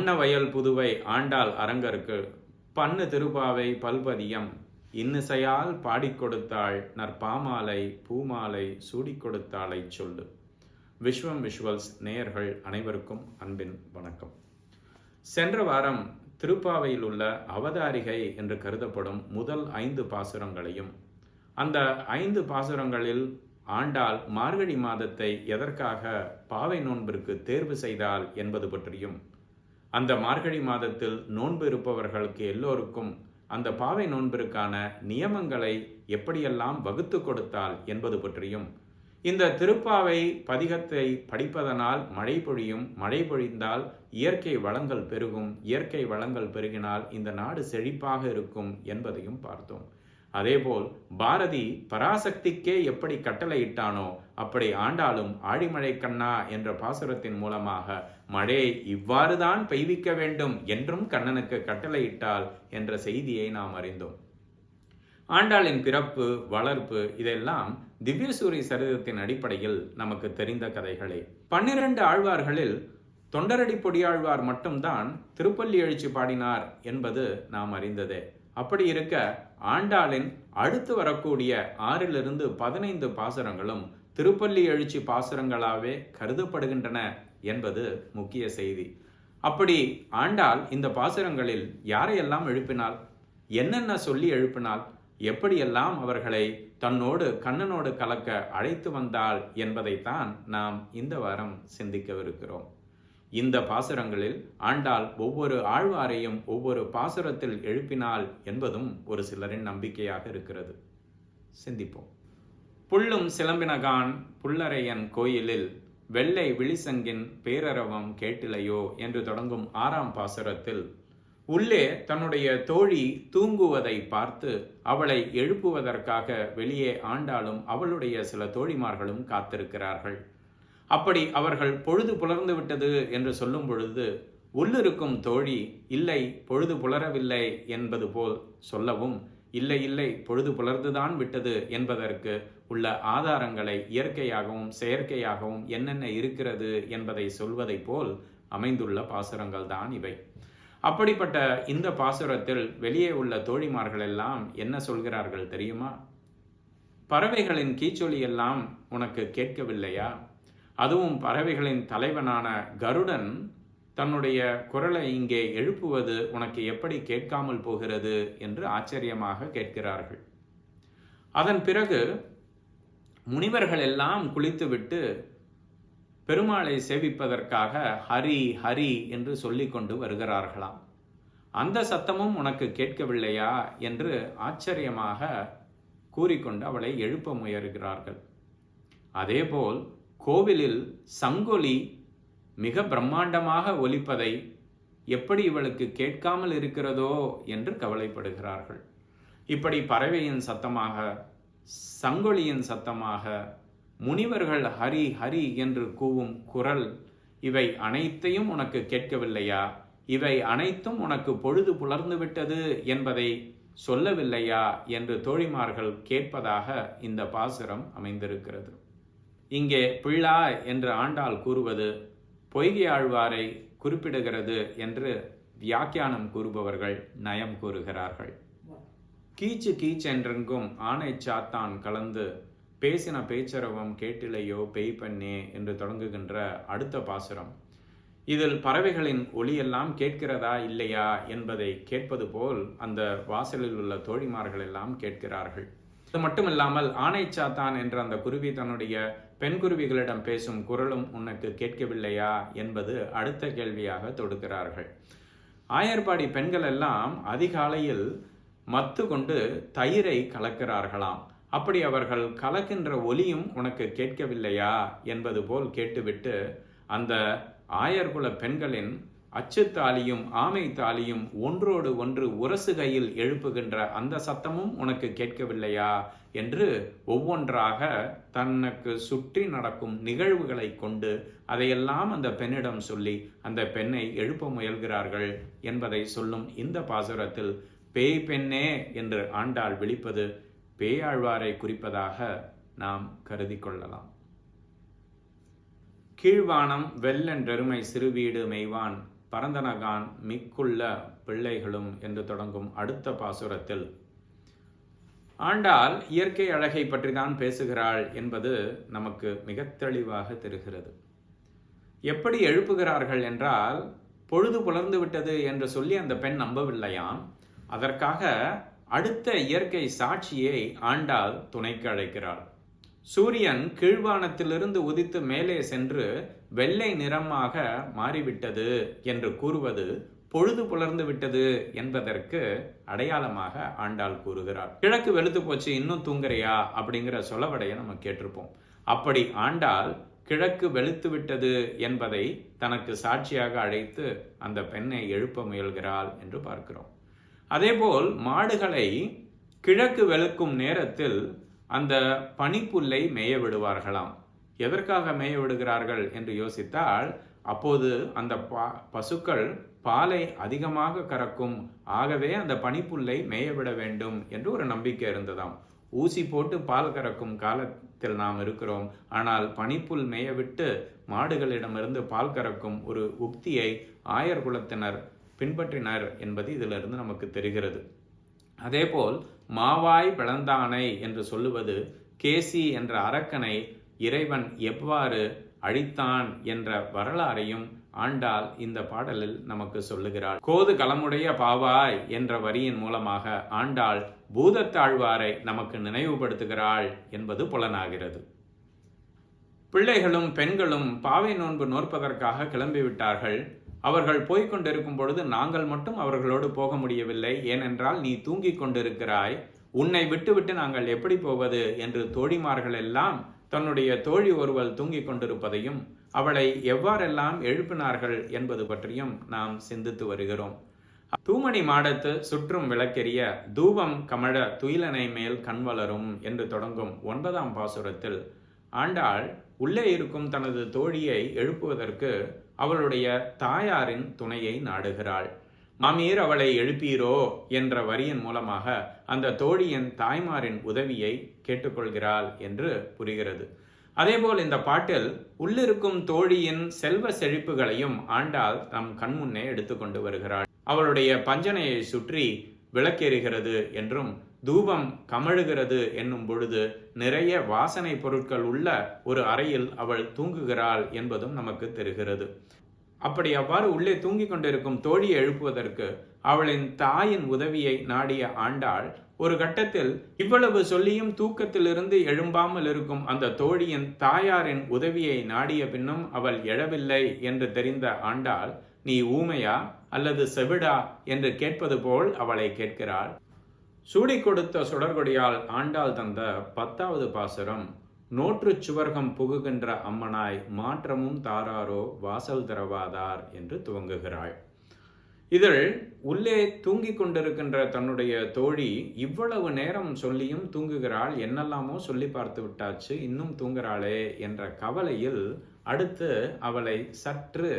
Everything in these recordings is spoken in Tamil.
அன்னவயல் புதுவை ஆண்டாள் அரங்கருக்கு பண்ணு திருப்பாவை பல்பதியம் இன்னிசையால் பாடிக் கொடுத்தாள் நற்பாமாலை பூமாலை சூடிக் கொடுத்தாளை சொல்லு. விஸ்வம் விஷுவல்ஸ் நேயர்கள் அனைவருக்கும் அன்பின் வணக்கம். சென்ற வாரம் திருப்பாவையில் உள்ள அவதாரிகை என்று கருதப்படும் முதல் ஐந்து பாசுரங்களையும் அந்த ஐந்து பாசுரங்களில் ஆண்டாள் மார்கழி மாதத்தை எதற்காக பாவை நோன்பிற்கு தேர்வு செய்தாள் என்பது பற்றியும் அந்த மார்கழி மாதத்தில் நோன்பு இருப்பவர்களுக்கு எல்லோருக்கும் அந்த பாவை நோன்பிற்கான நியமங்களை எப்படியெல்லாம் வகுத்து கொடுத்தாள் என்பது பற்றியும் இந்த திருப்பாவை பதிகத்தை படிப்பதனால் மழை பொழியும் மழை பொழிந்தால் இயற்கை வளங்கள் பெருகும் இயற்கை வளங்கள் பெருகினால் இந்த நாடு செழிப்பாக இருக்கும் என்பதையும் பார்த்தோம். அதேபோல் பாரதி பராசக்திக்கே எப்படி கட்டளையிட்டானோ அப்படி ஆண்டாலும் ஆழிமழை கண்ணா என்ற பாசுரத்தின் மூலமாக மழை இவ்வாறுதான் பெய்விக்க வேண்டும் என்றும் கண்ணனுக்கு கட்டளையிட்டாள் என்ற செய்தியை நாம் அறிந்தோம். ஆண்டாளின் பிறப்பு வளர்ப்பு இதெல்லாம் திவ்யசூரி சரிதத்தின் அடிப்படையில் நமக்கு தெரிந்த கதைகளே. பன்னிரண்டு ஆழ்வார்களில் தொண்டரடி பொடியாழ்வார் மட்டும்தான் திருப்பள்ளி எழுச்சி பாடினார் என்பது நாம் அறிந்ததே. அப்படி இருக்க ஆண்டாளின் அடுத்து வரக்கூடிய ஆறிலிருந்து பதினைந்து பாசுரங்களும் திருப்பள்ளி எழுச்சி பாசுரங்களாகவே கருதப்படுகின்றன என்பது முக்கிய செய்தி. அப்படி ஆண்டாள் இந்த பாசுரங்களில் யாரையெல்லாம் எழுப்பினால் என்னென்ன சொல்லி எழுப்பினால் எப்படியெல்லாம் அவர்களை தன்னோடு கண்ணனோடு கலக்க அழைத்து வந்தாள் என்பதைத்தான் நாம் இந்த வாரம் சிந்திக்கவிருக்கிறோம். இந்த பாசுரங்களில் ஆண்டாள் ஒவ்வொரு ஆழ்வாரையும் ஒவ்வொரு பாசுரத்தில் எழுப்பினாள் என்பதும் ஒரு சிலரின் நம்பிக்கையாக இருக்கிறது. சிந்திப்போம். புள்ளும் சிலம்பினகான் புல்லரையன் கோயிலில் வெள்ளை விழிசங்கின் பேரரவம் கேட்டிலையோ என்று தொடங்கும் ஆறாம் பாசுரத்தில் உள்ளே தன்னுடைய தோழி தூங்குவதை பார்த்து அவளை எழுப்புவதற்காக வெளியே ஆண்டாலும் அவளுடைய சில தோழிமார்களும் காத்திருக்கிறார்கள். அப்படி அவர்கள் பொழுது புலர்ந்து விட்டது என்று சொல்லும் பொழுது உள்ளிருக்கும் தோழி இல்லை பொழுது புலரவில்லை என்பது போல் சொல்லவும் இல்லை இல்லை பொழுது புலர்ந்துதான் விட்டது என்பதற்கு உள்ள ஆதாரங்களை இயற்கையாகவும் செயற்கையாகவும் என்னென்ன இருக்கிறது என்பதை சொல்வதை போல் அமைந்துள்ள பாசுரங்கள் தான் இவை. அப்படிப்பட்ட இந்த பாசுரத்தில் வெளியே உள்ள தோழிமார்கள் எல்லாம் என்ன சொல்கிறார்கள் தெரியுமா? பறவைகளின் கீச்சொலி எல்லாம் உனக்கு கேட்கவில்லையா? அதுவும் பறவைகளின் தலைவனான கருடன் தன்னுடைய குரலை இங்கே எழுப்புவது உனக்கு எப்படி கேட்காமல் போகிறது என்று ஆச்சரியமாக கேட்கிறார்கள். அதன் பிறகு முனிவர்கள் எல்லாம் குளித்துவிட்டு பெருமாளை சேவிப்பதற்காக ஹரி ஹரி என்று சொல்லிக்கொண்டு வருகிறார்களாம். அந்த சத்தமும் உனக்கு கேட்கவில்லையா என்று ஆச்சரியமாக கூறிக்கொண்டு அவளை எழுப்ப முயல்கிறார்கள். அதேபோல் கோவிலில் சங்கொலி மிக பிரம்மாண்டமாக ஒலிப்பதை எப்படி இவளுக்கு கேட்காமல் இருக்கிறதோ என்று கவலைப்படுகிறார்கள். இப்படி பறவையின் சத்தமாக சங்கொலியின் சத்தமாக முனிவர்கள் ஹரி ஹரி என்று கூவும் குரல் இவை அனைத்தையும் உனக்கு கேட்கவில்லையா? இவை அனைத்தும் உனக்கு பொழுது புலர்ந்து விட்டது என்பதை சொல்லவில்லையா? என்று தோழிமார்கள் கேட்பதாக இந்த பாசுரம் அமைந்திருக்கிறது. இங்கே பிள்ளா என்று ஆண்டாள் கூறுவது பொய்கை ஆழ்வாரை குறிப்பிடுகிறது என்று வியாக்கியானம் கூறுபவர்கள் நயம் கூறுகிறார்கள். கீச்சு கீச்சென்றெங்கும் ஆணை சாத்தான் கலந்து பேசின பேச்சரவம் கேட்டிலையோ பெய் பண்ணே என்று தொடங்குகின்ற அடுத்த பாசுரம். இதில் பறவைகளின் ஒளியெல்லாம் கேட்கிறதா இல்லையா என்பதை கேட்பது போல் அந்த வாசலில் உள்ள தோழிமார்கள் எல்லாம் கேட்கிறார்கள். இது மட்டுமில்லாமல் ஆணை சாத்தான் என்ற அந்த குருவி தன்னுடைய பெண்குருவிகளிடம் பேசும் குரலும் உனக்கு கேட்கவில்லையா என்பது அடுத்த கேள்வியாக தொடுக்கிறார்கள். ஆயர்பாடி பெண்கள் எல்லாம் அதிகாலையில் மத்து கொண்டு தயிரை கலக்கிறார்களாம். அப்படி அவர்கள் கலக்கின்ற ஒலியும் உனக்கு கேட்கவில்லையா என்பது போல் கேட்டுவிட்டு அந்த ஆயர்குல பெண்களின் அச்சுத்தாலியும் ஆமை தாலியும் ஒன்றோடு ஒன்று உரசுகையில் எழுப்புகின்ற அந்த சத்தமும் உனக்கு கேட்கவில்லையா? என்று ஒவ்வொன்றாக தனக்கு சுற்றி நடக்கும் நிகழ்வுகளை கொண்டு அதையெல்லாம் அந்த பெண்ணிடம் சொல்லி அந்த பெண்ணை எழுப்ப முயல்கிறார்கள் என்பதை சொல்லும் இந்த பாசுரத்தில் பேய் பெண்ணே என்று ஆண்டாள் விழிப்பது பேயாழ்வாரை குறிப்பதாக நாம் கருதி கொள்ளலாம். கீழ்வானம் வெள்ளென்றெருமை சிறுவீடு மெய்வான் பரந்தனகான் மிக்குள்ள பிள்ளைகளும் என்று தொடங்கும் அடுத்த பாசுரத்தில் ஆண்டாள் இயற்கை அழகை பற்றி தான் பேசுகிறாள் என்பது நமக்கு மிக தெளிவாக தெரிகிறது. எப்படி எழுப்புகிறார்கள் என்றால் பொழுது புலர்ந்து விட்டது என்று சொல்லி அந்த பெண் நம்பவில்லையாம். அதற்காக அடுத்த இயற்கை சாட்சியை ஆண்டாள் துணைக்கு அழைக்கிறாள். சூரியன் கீழ்வானத்திலிருந்து உதித்து மேலே சென்று வெள்ளை நிறமாக மாறிவிட்டது என்று கூறுவது பொழுது புலர்ந்து விட்டது என்பதற்கு அடையாளமாக ஆண்டாள் கூறுகிறார். கிழக்கு வெளுத்து போச்சு இன்னும் தூங்குறியா? அப்படிங்கிற சொலவடையை நம்ம கேட்டிருப்போம். அப்படி ஆண்டாள் கிழக்கு வெளுத்து விட்டது என்பதை தனக்கு சாட்சியாக அழைத்து அந்த பெண்ணை எழுப்ப முயல்கிறாள் என்று பார்க்கிறோம். அதேபோல் மாடுகளை கிழக்கு வெளுக்கும் நேரத்தில் அந்த பனிப்புல்லை மேய விடுவார்களாம். எதற்காக மேய விடுகிறார்கள் என்று யோசித்தால் அப்போது அந்த பா பசுக்கள் பாலை அதிகமாக கறக்கும் ஆகவே அந்த பனிப்புல்லை மேயவிட வேண்டும் என்று ஒரு நம்பிக்கை இருந்ததாம். ஊசி போட்டு பால் கறக்கும் காலத்தில் நாம் இருக்கிறோம். ஆனால் பனிப்புல் மேயவிட்டு மாடுகளிடமிருந்து பால் கறக்கும் ஒரு உக்தியை ஆயர் குலத்தினர் பின்பற்றினர் என்பது இதிலிருந்து நமக்கு தெரிகிறது. அதேபோல் மாவாய் பிளந்தானை என்று சொல்லுவது கேசி என்ற அரக்கனை இறைவன் எவ்வாறு அழித்தான் என்ற வரலாறையும் ஆண்டாள் இந்த பாடலில் நமக்கு சொல்லுகிறாள். கோது கலமுடைய பாவாய் என்ற வரியின் மூலமாக ஆண்டாள் பூதத்தாழ்வாரை நமக்கு நினைவுபடுத்துகிறாள் என்பது புலனாகிறது. பிள்ளைகளும் பெண்களும் பாவை நோன்பு நோற்பதற்காக கிளம்பிவிட்டார்கள் அவர்கள் போய்க் கொண்டிருக்கும் பொழுது நாங்கள் மட்டும் அவர்களோடு போக முடியவில்லை. ஏனென்றால் நீ தூங்கிக் கொண்டிருக்கிறாய். உன்னை விட்டுவிட்டு நாங்கள் எப்படி போவது? என்று தோழிமார்கள் எல்லாம் தன்னுடைய தோழி ஒருவள் தூங்கிக் கொண்டிருப்பதையும் அவளை எவ்வாறெல்லாம் எழுப்பினார்கள் என்பது பற்றியும் நாம் சிந்தித்து வருகிறோம். தூமணி மாடத்து சுற்றும் விளக்கெரிய தூபம் கமழ துயிலனை மேல் கண் வளரும் என்று தொடங்கும் ஒன்பதாம் பாசுரத்தில் ஆண்டாள் உள்ளே இருக்கும் தனது தோழியை எழுப்புவதற்கு அவளுடைய தாயாரின் துணையை நாடுகிறாள். மாமீர் அவளை எழுப்பீரோ என்ற வரியின் மூலமாக அந்த தோழியின் தாய்மாரின் உதவியை கேட்டுக்கொள்கிறாள் என்று புரிகிறது. அதேபோல் இந்த பாட்டில் உள்ளிருக்கும் தோழியின் செல்வ செழிப்புகளையும் ஆண்டாள் நம் கண்முன்னே எடுத்துக்கொண்டு வருகிறாள். அவளுடைய பஞ்சனையை சுற்றி விளக்கேறுகிறது என்றும் தூபம் கமழுகிறது என்னும் பொழுது நிறைய வாசனை பொருட்கள் உள்ள ஒரு அறையில் அவள் தூங்குகிறாள் என்பதும் நமக்கு தெரிகிறது. அப்படி அவ்வாறு உள்ளே தூங்கிக் கொண்டிருக்கும் தோழியை எழுப்புவதற்கு அவளின் தாயின் உதவியை நாடிய ஆண்டாள் ஒரு கட்டத்தில் இவ்வளவு சொல்லியும் தூக்கத்திலிருந்து எழும்பாமல் இருக்கும் அந்த தோழியின் தாயாரின் உதவியை நாடிய பின்னும் அவள் எழவில்லை என்று தெரிந்த ஆண்டாள் நீ ஊமையா அல்லது செவிடா? என்று கேட்பது போல் அவளை கேட்கிறாள். சூடி கொடுத்த சுடர்கொடியால் ஆண்டாள் தந்த பத்தாவது பாசுரம். நோற்று சுவர்க்கம் புகுகின்ற அம்மனாய் மாற்றமும் தாராரோ வாசல் திறவாதார் என்று துவங்குகிறாள். இதில் உள்ளே தூங்கிக் கொண்டிருக்கின்ற தன்னுடைய தோழி இவ்வளவு நேரம் சொல்லியும் தூங்குகிறாள் என்னெல்லாமோ சொல்லி பார்த்து விட்டாச்சு இன்னும் தூங்குகிறாளே என்ற கவலையில் அடுத்து அவளை சற்று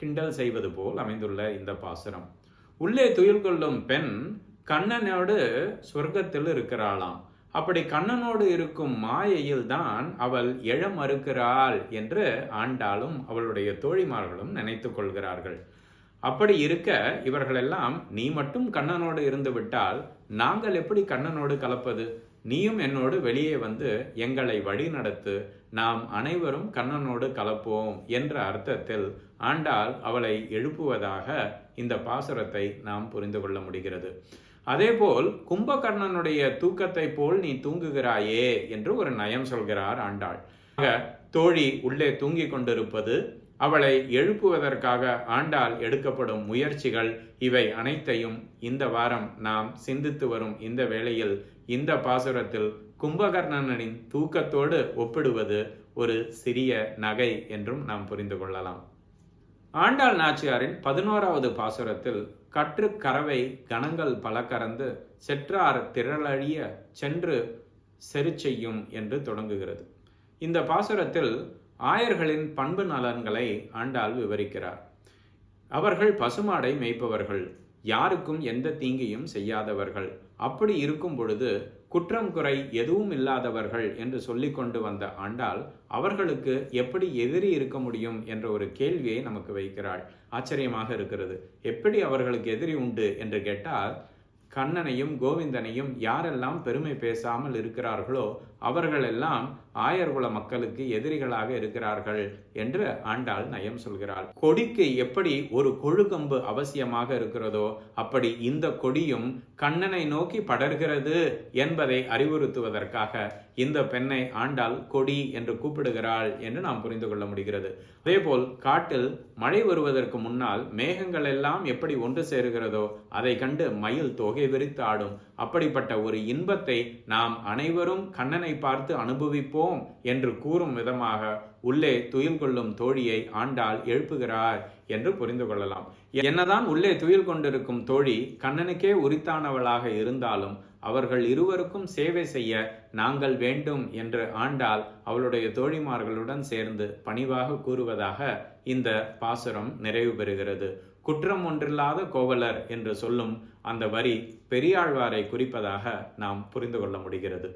கிண்டல் செய்வது போல் அமைந்துள்ள இந்த பாசுரம். உள்ளே துயில் கொள்ளும் பெண் கண்ணனோடு சொர்க்கத்தில் இருக்கிறாளாம். அப்படி கண்ணனோடு இருக்கும் மாயையில் தான் அவள் எழ மறுக்கிறாள் என்று ஆண்டாலும் அவளுடைய தோழிமார்களும் நினைத்து கொள்கிறார்கள். அப்படி இருக்க இவர்களெல்லாம் நீ மட்டும் கண்ணனோடு இருந்து விட்டால் நாங்கள் எப்படி கண்ணனோடு கலப்பது? நீயும் என்னோடு வெளியே வந்து எங்களை வழிநடத்து நாம் அனைவரும் கண்ணனோடு கலப்போம் என்ற அர்த்தத்தில் ஆண்டாள் அவளை எழுப்புவதாக இந்த பாசுரத்தை நாம் புரிந்து கொள்ள முடிகிறது. அதேபோல் கும்பகர்ணனுடைய தூக்கத்தை போல் நீ தூங்குகிறாயே என்று ஒரு நயம் சொல்கிறார் ஆண்டாள். தோழி உள்ளே தூங்கிக் கொண்டிருப்பது அவளை எழுப்புவதற்காக ஆண்டால் எடுக்கப்படும் முயற்சிகள் இவை அனைத்தையும் இந்த வாரம் நாம் சிந்தித்து வரும் இந்த வேளையில் இந்த பாசுரத்தில் கும்பகர்ணனின் தூக்கத்தோடு ஒப்பிடுவது ஒரு சிறிய நகை என்றும் நாம் புரிந்து கொள்ளலாம். ஆண்டாள் நாச்சியாரின் பதினோராவது பாசுரத்தில் கற்று கறவை கணங்கள் பல கறந்து செற்றார் திரளழிய சென்று செரு செய்யும் என்று தொடங்குகிறது. இந்த பாசுரத்தில் ஆயர்களின் பண்பு நலன்களை ஆண்டாள் விவரிக்கிறார். அவர்கள் பசுமாடை மேய்ப்பவர்கள். யாருக்கும் எந்த தீங்கையும் செய்யாதவர்கள். அப்படி இருக்கும் பொழுது குற்றம் குறை எதுவும் இல்லாதவர்கள் என்று சொல்லி கொண்டு வந்த ஆண்டாள் அவர்களுக்கு எப்படி எதிரி இருக்க முடியும் என்ற ஒரு கேள்வியை நமக்கு வைக்கிறாள். ஆச்சரியமாக இருக்கிறது. எப்படி அவர்களுக்கு எதிரி உண்டு என்று கேட்டால் கண்ணனையும் கோவிந்தனையும் யாரெல்லாம் பெருமை பேசாமல் இருக்கிறார்களோ அவர்களெல்லாம் ஆயர்குல மக்களுக்கு எதிரிகளாக இருக்கிறார்கள் என்று ஆண்டாள் நயம் சொல்கிறாள். கொடிக்கு எப்படி ஒரு கொழுகம்பு அவசியமாக இருக்கிறதோ அப்படி இந்த கொடியும் கண்ணனை நோக்கி படர்கிறது என்பதை அறிவுறுத்துவதற்காக இந்த பெண்ணை ஆண்டாள் கொடி என்று கூப்பிடுகிறாள் என்று நாம் புரிந்து கொள்ள முடிகிறது. அதேபோல் காட்டில் மழை வருவதற்கு முன்னால் மேகங்கள் எல்லாம் எப்படி ஒன்று சேருகிறதோ அதை கண்டு மயில் தொகை விரித்து ஆடும். அப்படிப்பட்ட ஒரு இன்பத்தை நாம் அனைவரும் கண்ணனை பார்த்து அனுபவிப்போம் என்று கூறும் விதமாக உள்ளே துயில் கொள்ளும் தோழியை ஆண்டாள் எழுப்புகிறார் என்று புரிந்து கொள்ளலாம். என்னதான் உள்ளே துயில் கொண்டிருக்கும் தோழி கண்ணனுக்கே உரித்தானவளாக இருந்தாலும் அவர்கள் இருவருக்கும் சேவை செய்ய நாங்கள் வேண்டும் என்று ஆண்டால் அவளுடைய தோழிமார்களுடன் சேர்ந்து பணிவாக கூறுவதாக இந்த பாசுரம் நிறைவு பெறுகிறது. குற்றம் ஒன்றில்லாத கோவலர் என்று சொல்லும் அந்த வரி பெரியாழ்வாரை குறிப்பதாக நாம் புரிந்து கொள்ள முடிகிறது.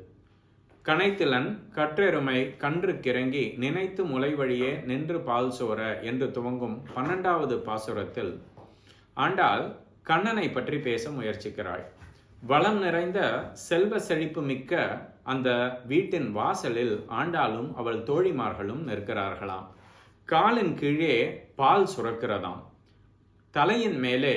கனைத்திலன் கற்றெருமை கன்று கிறங்கி நினைத்து முளை வழியே நின்று பால் சோர என்று துவங்கும் பன்னெண்டாவது பாசுரத்தில் ஆண்டாள் கண்ணனை பற்றி பேச முயற்சிக்கிறாள். வளம் நிறைந்த செல்வ செழிப்பு மிக்க அந்த வீட்டின் வாசலில் ஆண்டாளும் அவள் தோழிமார்களும் நிற்கிறார்களாம். காலின் கீழே பால் சுரக்கிறதாம். தலையின் மேலே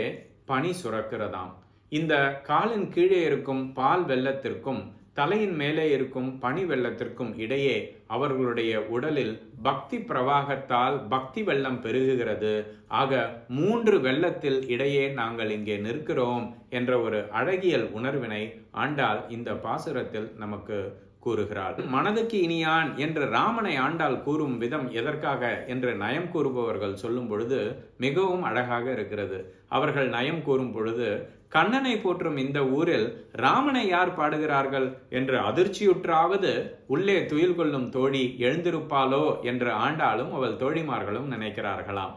பனி சுரக்கிறதாம். இந்த காலின் கீழே இருக்கும் பால் வெள்ளத்திற்கும் தலையின் மேலே இருக்கும் பனி வெள்ளத்திற்கும் இடையே அவர்களுடைய உடலில் பக்தி பிரவாகத்தால் பக்தி வெள்ளம் பெருகுகிறது. ஆக மூன்று வெள்ளத்தில் இடையே நாங்கள் இங்கே நிற்கிறோம் என்ற ஒரு அழகியல் உணர்வினை ஆண்டால் இந்த பாசுரத்தில் நமக்கு கூறுகிறாள் மனதுக்கு இனியான் என்று ராமனை ஆண்டாள் கூறும் விதம் எதற்காக என்று நயம் கூறுபவர்கள் சொல்லும் பொழுது மிகவும் அழகாக இருக்கிறது. அவர்கள் நயம் கூறும் பொழுது கண்ணனை போற்றும் இந்த ஊரில் ராமனை யார் பாடுகிறார்கள்? என்று அதிர்ச்சியுற்றாவது உள்ளே துயில் கொள்ளும் தோழி எழுந்திருப்பாளோ? என்று ஆண்டாலும் அவள் தோழிமார்களும் நினைக்கிறார்களாம்.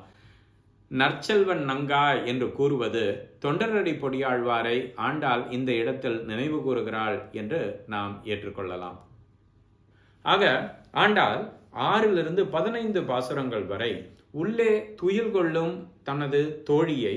நற்செல்வன் நங்கா என்று கூறுவது தொண்டரடி பொடியாழ்வாரை ஆண்டாள் இந்த இடத்தில் நினைவு கூறுகிறாள் என்று நாம் ஏற்றுக்கொள்ளலாம். ஆக ஆண்டாள் ஆறிலிருந்து பதினைந்து பாசுரங்கள் வரை உள்ளே துயில் கொள்ளும் தனது தோழியை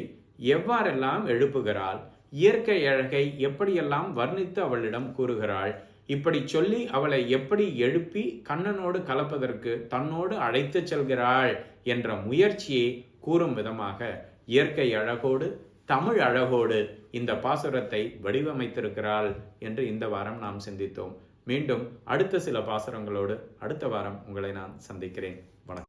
எவ்வாறெல்லாம் எழுப்புகிறாள் இயற்கை அழகை எப்படியெல்லாம் வர்ணித்து அவளிடம் கூறுகிறாள் இப்படி சொல்லி அவளை எப்படி எழுப்பி கண்ணனோடு கலப்பதற்கு தன்னோடு அழைத்துச் செல்கிறாள் என்ற முயற்சியை கூறும் விதமாக இயற்கை அழகோடு தமிழ் அழகோடு இந்த பாசுரத்தை வடிவமைத்திருக்கிறாள் என்று இந்த வாரம் நாம் சிந்தித்தோம். மீண்டும் அடுத்த சில பாசுரங்களோடு அடுத்த வாரம் உங்களை நான் சந்திக்கிறேன். வணக்கம்.